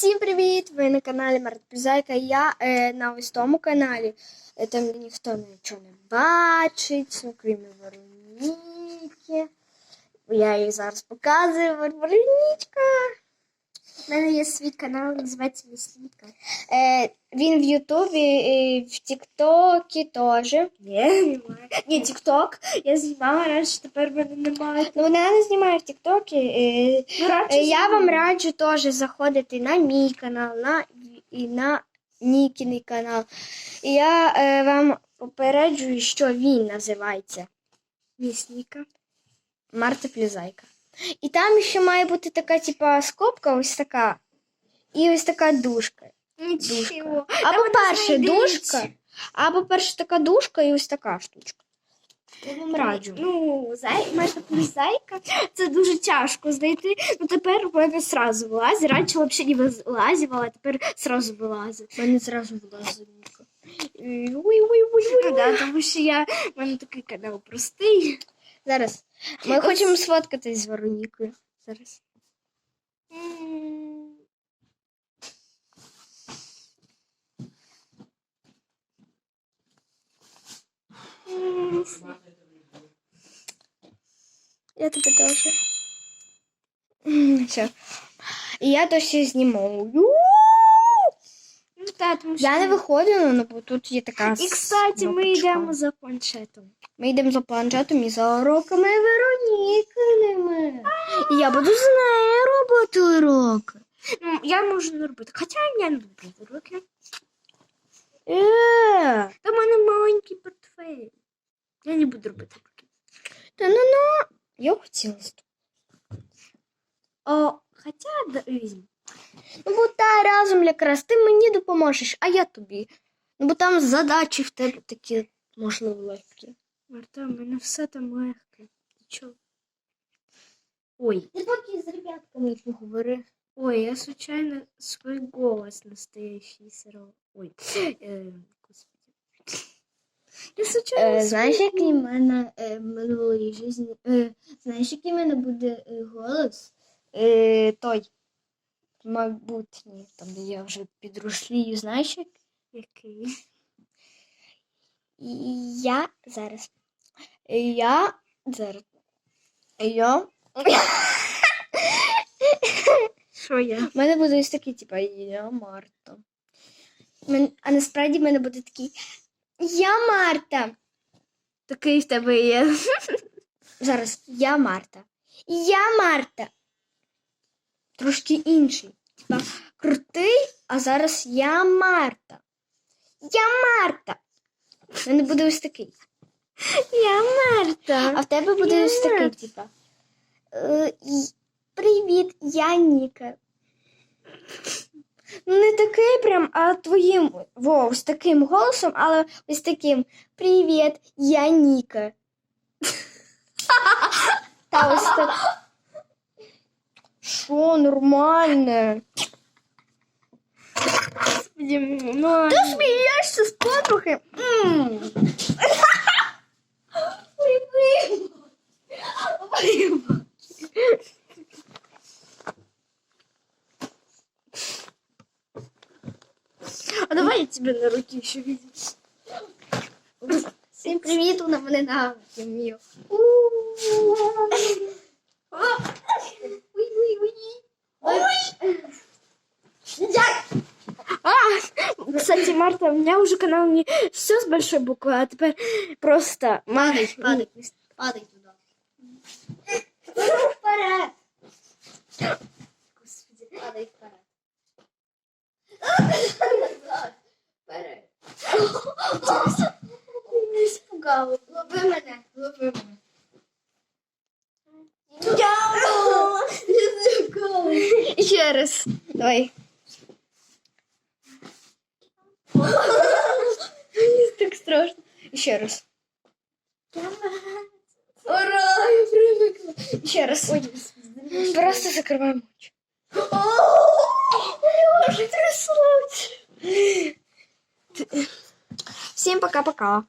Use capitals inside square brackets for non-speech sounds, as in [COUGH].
Всім привіт! Ви на каналі Мартпізайка. Я е, на ось тому каналі. Е, там ніхто нічого не бачить, окрім крім Вероніки. Я її зараз показую. Веронічка. У мене є свій канал, називається Місліка. Е, він в Ютубі, і в Тіктокі теж. Ні, немає. Ні, Тікток я знімала раніше, тепер мене немає. Ну, вона не знімає в Тіктокі. Е, Ну, Е, Я вам раджу теж заходити на мій канал на, і на Нікіний канал. І я е, вам попереджую, що він називається Місліка. Марта Плюзайка. І там ще має бути така, типа, скобка, ось така. І ось така дужка. Нічого. Або вона перша знайдеться. дужка, або перша така дужка і ось така штучка. Я вам раджу. Ну, зай... Марта плюс зайка. Це дуже тяжко знайти. Ну тепер в мене сразу вилазить. Раніше взагалі не вилазила, а тепер сразу вилазить. У мене зразу влазить. Ну, да, тому що я в мене такий канал простий. Зараз. Ми хочемо сфоткатись з Веронікою. Зараз. М, м, Я тебе теж. Все. І я досі зніму. Ну, та. Я не виходила, ну бо тут є така. І, кстати, ми кнопочка. йдемо за планшетом. Ми йдемо за планшетом і за уроками Веронікиними. І я буду з нею робити уроки. Ну, я можу не робити. Хоча я не люблю уроки. Е, Та в мене маленький портфель. Я не буду робити уроки. та ну ну. Я хотіла. О, хоча да, візьму. Ну, бо та разом якраз ти мені допоможеш, а я тобі. Ну, бо там задачі в тебе такі, можливо, легкі. Марта, у мене все там легке. Нічого. Ой, Ти поки з ребятками поговори. ой, я случайно свой голос настоящий сорвал. Ой, э, господи. Я случайно Е, знаєш, який в мене е, в минулій житті. Е, знаєш, який в мене буде е, голос? Е, той. Майбутній, там, де я вже підрослію, знаєш? Який? І Я зараз. Я зараз. Я. Що я? У мене буде ось такий, типа, я Марта. Мен- А насправді в мене буде такий. Я Марта. Такий в тебе є. [LAUGHS] Зараз я Марта. Я Марта. Трошки інший. Типа крутий, а зараз я Марта. Я Марта. В мене буде ось такий. Я Марта. А в тебе буде Я ось такий, типа. Е, Привіт, я Ніка. Ну, не такий прям, а твоїм во, ось таким голосом, але ось таким. Привіт, я Ніка. [LAUGHS] Та ось так. Що, нормально? Ну, Ти смієшся з подруги? А давай я тебе на руки еще видим. Всім привіт, вона мене на вмію. Кстати, Марта, у меня уже канал не все с большой буквы, а теперь просто Падай, падай, падай. Вперед. Господи. Падай вперед. Вперед. Не спугало. Лови мене, лови мене. Я Не спугало. Ще раз. Давай. так страшно. Ще раз. Ура, я привикла. Ще раз. Ой, Просто закриваємо очі. Ой, тряслось. Всім пока-пока.